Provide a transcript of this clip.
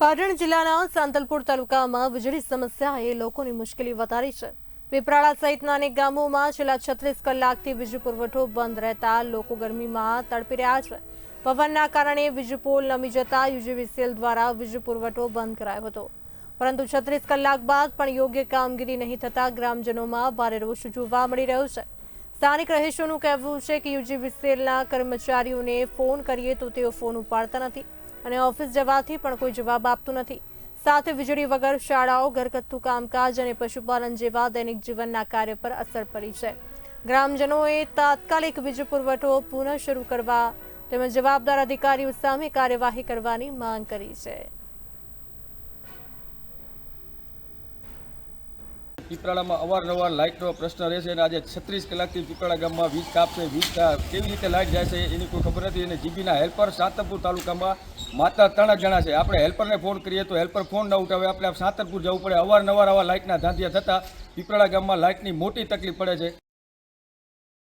પાટણ જિલ્લાના સાંતલપુર તાલુકામાં વીજળી સમસ્યાએ લોકોની મુશ્કેલી વધારી છે. પીપરાળા સહિતના અનેક ગામોમાં છેલ્લા છત્રીસ કલાકથી વીજ પુરવઠો બંધ રહેતા લોકો ગરમીમાં તડપી રહ્યા છે. પવનના કારણે વીજ પોલ નમી જતા યુજીવીસીએલ દ્વારા વીજ પુરવઠો બંધ કરાયો હતો. પરંતુ છત્રીસ કલાક બાદ પણ યોગ્ય કામગીરી નહીં થતા ગ્રામજનોમાં ભારે રોષ જોવા મળી રહ્યો છે. સ્થાનિક રહીશોનું કહેવું છે કે યુજીવીસીએલના કર્મચારીઓને ફોન કરીએ તો તેઓ ફોન ઉપાડતા નથી. અને ઓફિસ જવાથી પણ કોઈ જવાબ આપતું નથી. સાથે વીજળી વગર શાળાઓ, ઘરગથ્થુ કામકાજ અને પશુપાલન જેવા દૈનિક જીવનના કાર્ય પર અસર પડી છે. ગ્રામજનોએ તાત્કાલિક વીજ પુરવઠો પુનઃ શરૂ કરવા તેમજ જવાબદાર અધિકારીઓ સામે કાર્યવાહી કરવાની માંગ કરી છે. પીપળામાં અવારનવાર લાઇટનો પ્રશ્ન રહે છે અને આજે છત્રીસ કલાકથી પીપળા ગામમાં વીજ કાપ છે વીજ કેવી રીતે લાઇટ જાય છે એની કોઈ ખબર નથી અને જીબીના હેલ્પર સાંતરપુર તાલુકામાં માત્ર ત્રણ જણા છે. આપણે હેલ્પરને ફોન કરીએ તો હેલ્પર ફોન ન ઉઠાવે, આપણે સાતરપુર જવું પડે. અવારનવાર આવા લાઇટના ધાંધિયા થતાં પીપળા ગામમાં લાઇટની મોટી તકલીફ પડે છે.